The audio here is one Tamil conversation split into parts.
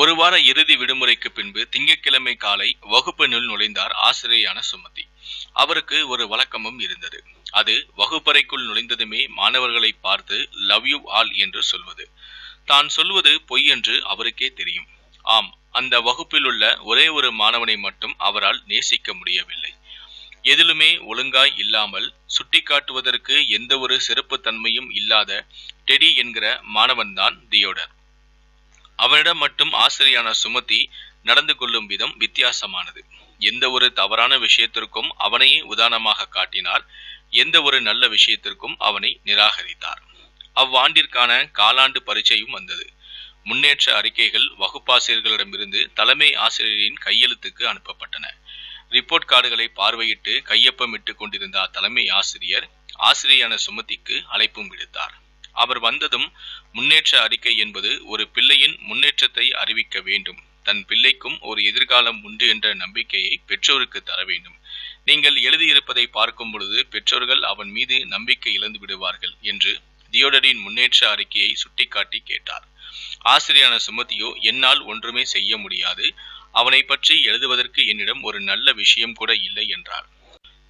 ஒரு வார இறுதி விடுமுறைக்கு பின்பு திங்கட்கிழமை காலை வகுப்பினுள் நுழைந்தார் ஆசிரியரான சுமதி. அவருக்கு ஒரு வழக்கமும் இருந்தது. அது வகுப்பறைக்குள் நுழைந்ததுமே மாணவர்களை பார்த்து லவ் யூ ஆல் என்று சொல்வது. தான் சொல்வது பொய் என்று அவருக்கே தெரியும். ஆம் அந்த வகுப்பில் உள்ள ஒரே ஒரு மாணவனை மட்டும் அவரால் நேசிக்க முடியவில்லை. எதிலுமே ஒழுங்காய் இல்லாமல் சுட்டிக்காட்டுவதற்கு எந்த ஒரு சிறப்பு தன்மையும் இல்லாத டெடி என்கிற மாணவன்தான் தியோடர். அவனிடம் மட்டும் ஆசிரியான சுமதி நடந்து கொள்ளும் விதம் வித்தியாசமானது. எந்த ஒரு தவறான விஷயத்திற்கும் அவனையே உதாரணமாக காட்டினார். எந்த ஒரு நல்ல விஷயத்திற்கும் அவனை நிராகரித்தார். அவ்வாண்டிற்கான காலாண்டு பரீட்சையும் வந்தது. முன்னேற்ற அறிக்கைகள் வகுப்பாசிரியர்களிடமிருந்து தலைமை ஆசிரியரின் கையெழுத்துக்கு அனுப்பப்பட்டன. ரிப்போர்ட் கார்டுகளை பார்வையிட்டு கையொப்பமிட்டு கொண்டிருந்த தலைமை ஆசிரியர் ஆசிரியரான சுமதிக்கு அழைப்பும் விடுத்தார். அவர் வந்ததும் முன்னேற்ற அறிக்கை என்பது ஒரு பிள்ளையின் முன்னேற்றத்தை அறிவிக்க வேண்டும். தன் பிள்ளைக்கும் ஒரு எதிர்காலம் உண்டு என்ற நம்பிக்கையை பெற்றோருக்கு தர வேண்டும். நீங்கள் எழுதியிருப்பதை பார்க்கும் பொழுது பெற்றோர்கள் அவன் மீது நம்பிக்கை இழந்து விடுவார்கள் என்று தியோடரின் முன்னேற்ற அறிக்கையை சுட்டிக்காட்டி கேட்டார். ஆசிரியரான சுமதியோ என்னால் ஒன்றுமே செய்ய முடியாது. அவனை பற்றி எழுதுவதற்கு என்னிடம் ஒரு நல்ல விஷயம் கூட இல்லை என்றார்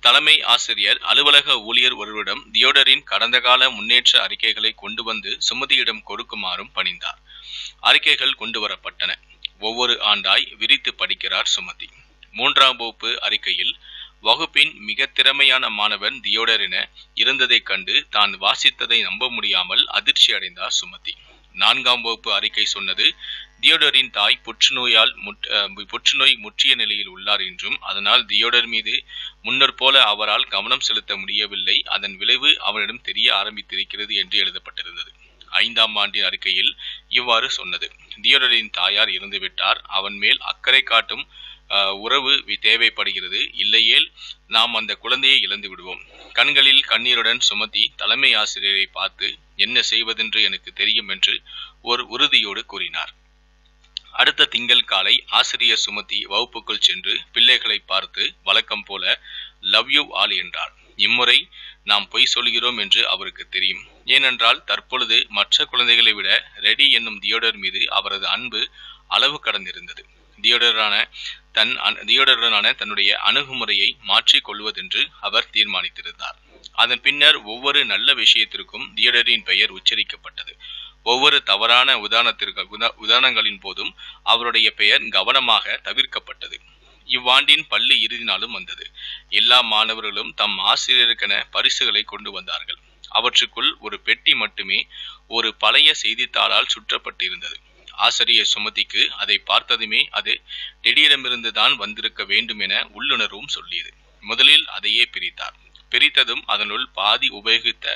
தலைமை ஆசிரியர் அலுவலக ஊழியர் ஒருவரிடம் தியோடரின் கடந்த கால முன்னேற்ற அறிக்கைகளை கொண்டு வந்து சுமதியிடம் கொடுக்குமாறும் பணிந்தார். அறிக்கைகள் கொண்டு வரப்பட்டன. ஒவ்வொரு ஆண்டாய் விரித்து படிக்கிறார் சுமதி. மூன்றாம் வகுப்பு அறிக்கையில் வகுப்பின் மிக திறமையான மாணவன் தியோடர் என இருந்ததைக் கண்டு தான் வாசித்ததை நம்ப முடியாமல் அதிர்ச்சி அடைந்தார் சுமதி. நான்காம் வகுப்பு அறிக்கை சொன்னது தியோடரின் தாய் புற்றுநோயால் புற்றுநோய் முற்றிய நிலையில் உள்ளார் என்றும் அதனால் தியோடர் மீது முன்னர் போல அவரால் கவனம் செலுத்த முடியவில்லை. அதன் விளைவு அவனிடம் தெரிய ஆரம்பித்திருக்கிறது என்று எழுதப்பட்டிருந்தது. ஐந்தாம் ஆண்டின் அறிக்கையில் இவ்வாறு சொன்னது தியோடரின் தாயார் இறந்துவிட்டார் அவன் மேல் அக்கறை காட்டும் உறவு தேவைப்படுகிறது. இல்லையேல் நாம் அந்த குழந்தையை இழந்து விடுவோம். கண்களில் கண்ணீருடன் சுமதி தலைமை ஆசிரியரை பார்த்து என்ன செய்வதென்று எனக்கு தெரியும் என்று ஒரு உறுதியோடு கூறினார். அடுத்த திங்கள் காலை ஆசிரியர் சுமதி வகுப்புக்குள் சென்று பிள்ளைகளை பார்த்து வழக்கம் போல லவ் யூ ஆல் என்றார் இம்முறை நாம் பொய் சொல்கிறோம் என்று அவருக்கு தெரியும். ஏனென்றால் தற்பொழுது மற்ற குழந்தைகளை விட ரெடி என்னும் தியோடர் மீது அவரது அன்பு அளவு கடந்திருந்தது. தியோடரான தன் அன்- தியோடருடனான தன்னுடைய அணுகுமுறையை மாற்றிக் கொள்வதென்று அவர் தீர்மானித்திருந்தார். அதன் பின்னர் ஒவ்வொரு நல்ல விஷயத்திற்கும் தியோடரின் பெயர் உச்சரிக்கப்பட்டது. ஒவ்வொரு தவறான உதாரணத்திற்கு உதாரணங்களின் போதும் அவருடைய பெயர் கவனமாக தவிர்க்கப்பட்டது. இவ்வாண்டின் பள்ளி இறுதி நாளும் வந்தது. எல்லா மாணவர்களும் தம் ஆசிரியருக்கென பரிசுகளை கொண்டு வந்தார்கள். அவற்றுக்குள் ஒரு பெட்டி மட்டுமே ஒரு பழைய செய்தித்தாளால் சுற்றப்பட்டிருந்தது. ஆசிரியர் சுமதிக்கு அதை பார்த்ததுமே அது டெடியிடமிருந்து தான் வந்திருக்க வேண்டும் என உள்ளுணர்வும் சொல்லியது. முதலில் அதையே பிரித்தார். பிரித்ததும் அதனுள் பாதி உபயோகித்த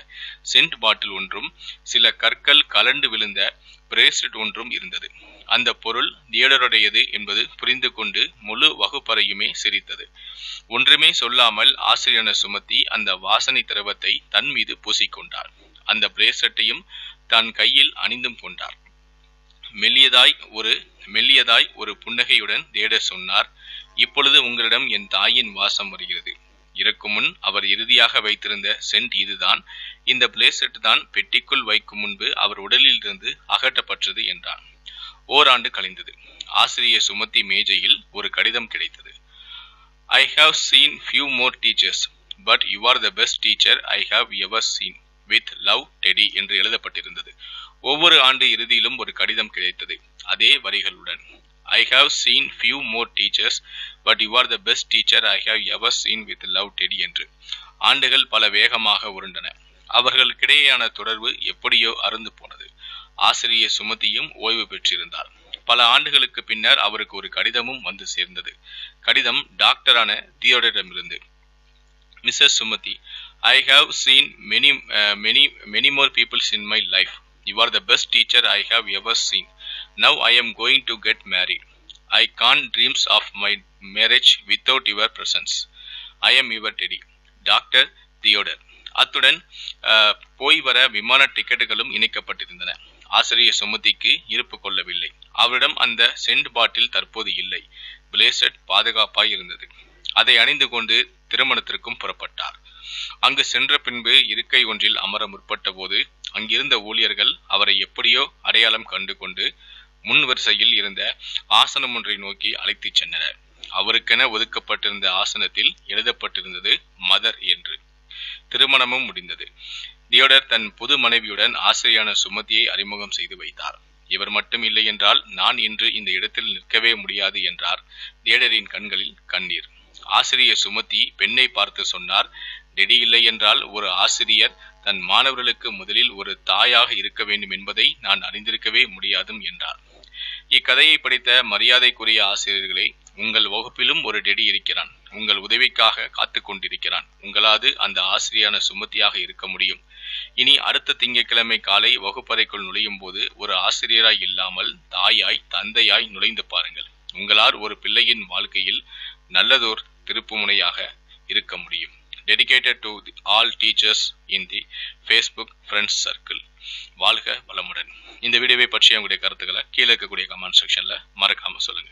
சென்ட் பாட்டில் ஒன்றும் சில கற்கள் கலண்டு விழுந்த பிரேஸ்லெட் ஒன்றும் இருந்தது. அந்த பொருள் தியோடருடையது என்பது புரிந்து கொண்டு முழு வகுப்பறையுமே சிரித்தது. ஒன்றுமே சொல்லாமல் ஆசிரியனை சுமத்தி அந்த வாசனை திரவத்தை தன் மீது பூசிக்கொண்டார். அந்த பிரேஸ்லெட்டையும் தன் கையில் அணிந்தும் கொண்டார். மெல்லியதாய் ஒரு மெல்லியதாய் ஒரு புன்னகையுடன் தேட சொன்னார் இப்பொழுது உங்களிடம் என் தாயின் வாசம் வருகிறது. இறக்கும் முன் அவர் இறுதியாக வைத்திருந்த சென்ட் இதுதான். இந்த பிளேசெட் தான் பெட்டிக்குள் வைக்கும் முன்பு அவர் உடலில் இருந்து அகற்றப்பட்டது என்றான். ஓராண்டு கழிந்தது. ஆசிரியர் சுமத்தி மேஜையில் ஒரு கடிதம் கிடைத்தது. I have seen few more teachers but you are the best teacher I have ever seen with love Teddy என்று எழுதப்பட்டிருந்தது. ஒவ்வொரு ஆண்டு இறுதியிலும் ஒரு கடிதம் கிடைத்தது. அதே வரிகளுடன். I have seen few more teachers but you are the best teacher I have ever seen with love Teddy என்று. ஆண்டுகள் பல வேகமாக உருண்டன. அவர்களுக்கிடையேயான தொடர்பு எப்படியோ அருந்து போனது. ஆசிரியர் சுமதியும் ஓய்வு பெற்றிருந்தார். பல ஆண்டுகளுக்கு பின்னர் அவருக்கு ஒரு கடிதமும் வந்து சேர்ந்தது. கடிதம் டாக்டரான தியோடரிடமிருந்து. Mrs Sumathi I have seen many many many more peoples in my life you are the best teacher I have ever seen now I am going to get married I can't dreams of my marriage without your presence I am your Teddy doctor Theodore அத்துடன் போய் வர விமான டிக்கெட்டுகளும் இணைக்கப்பட்டிருந்தன. ஆசிரியர் சுமதிக்கு இருப்பு கொள்ளவில்லை. அவரிடம் அந்த சென்ட் பாட்டில் தற்போது இல்லை. பிளேசட் பாதுகாப்பாய் இருந்தது. அதை அணிந்து கொண்டு திருமணத்திற்கும் புறப்பட்டார். அங்கு சென்ற பின்பு இருக்கை ஒன்றில் அமர முற்பட்ட போது அங்கிருந்த ஊழியர்கள் அவரை எப்படியோ அடையாளம் கண்டு கொண்டு முன் வரிசையில் இருந்த ஆசனம் ஒன்றை நோக்கி அழைத்துச் சென்றனர் அவருக்கென ஒதுக்கப்பட்டிருந்த ஆசனத்தில் எழுதப்பட்டிருந்தது மதர் என்று. திருமணமும் முடிந்தது. தியோடர் தன் புது மனைவியுடன் ஆசிரியான சுமதியை அறிமுகம் செய்து வைத்தார். இவர் மட்டும் இல்லை என்றால் நான் இன்று இந்த இடத்தில் நிற்கவே முடியாது என்றார் தியோடரின் கண்களில் கண்ணீர். ஆசிரியர் சுமதி பெண்ணை பார்த்து சொன்னார் டெடி இல்லை என்றால் ஒரு ஆசிரியர் தன் மாணவர்களுக்கு முதலில் ஒரு தாயாக இருக்க வேண்டும் என்பதை நான் அறிந்திருக்கவே முடியாதும் என்றார். இக்கதையை படித்த மரியாதைக்குரிய ஆசிரியர்களே உங்கள் வகுப்பிலும் ஒரு டெடி இருக்கிறான். உங்கள் உதவிக்காக காத்து கொண்டிருக்கிறான். உங்களாது அந்த ஆசிரியான சுமத்தியாக இருக்க முடியும். இனி அடுத்த திங்கட்கிழமை காலை வகுப்பறைக்குள் நுழையும் போது ஒரு ஆசிரியராய் இல்லாமல் தாயாய் தந்தையாய் நுழைந்து பாருங்கள். உங்களால் ஒரு பிள்ளையின் வாழ்க்கையில் நல்லதோர் திருப்புமுனையாக இருக்க முடியும். Dedicated to all teachers in the Facebook friends circle வாழ்க வளமுடன். இந்த வீடியோவை பற்றிய உங்களுடைய கருத்துக்களை கீழே இருக்கக்கூடிய கமெண்ட் செக்ஷன்ல மறக்காம சொல்லுங்க.